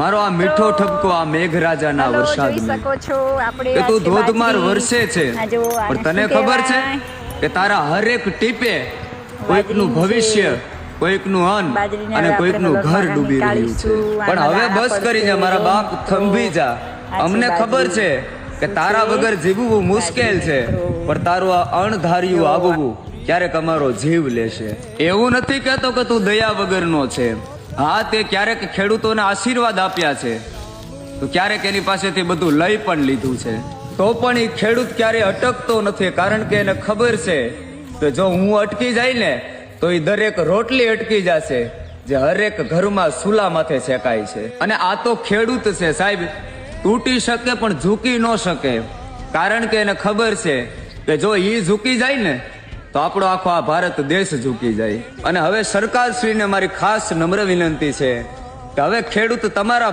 મારો આ મીઠો ઠપકો આ મેઘરાજાના હલો, જોઈ શકો છો આપણે કે તું ધોધમાર વરસે છે. પણ તને ખબર છે કે તારા હરેક ટીપે કોઈકનું ભવિષ્ય. કોઈકનું અન્ન અને કોઈકનું ઘર ડૂબી રહ્યું છે. પણ હવે બસ કરીને જા મારા બાપ થંભી જા. અમને ખબર છે કે તારા વગર જીવવું મુશ્કેલ છે પણ તારું આ અણધાર્યું. આવવું ક્યારેક અમારો જીવ લેશે. એવું નથી કહેતો કે તું દયા વગરનો છે. હા, તે ક્યારેક ખેડૂતોને આશીર્વાદ આપ્યા છે. તો ક્યારેક એની પાસેથી બધું લઈ પણ લીધું છે. તો પણ એ ખેડૂત ક્યારે અટકતો નથી, કારણ કે એને ખબર છે કે જો હું અટકી જાય ને, તો એ દરેક રોટલી અટકી જશે, જે હરેક ઘરમાં સુલા માથે શેકાય છે. અને આ તો ખેડૂત છે, સાહેબ. તૂટી શકે પણ ઝૂકી ન શકે. કારણ કે એને ખબર છે કે જો એ ઝૂકી જાય ને તો આપણો આખો આ ભારત દેશ ઝૂકી જાય. અને હવે સરકારશ્રીને મારી ખાસ નમ્ર વિનંતી છે કે હવે ખેડૂત તમારા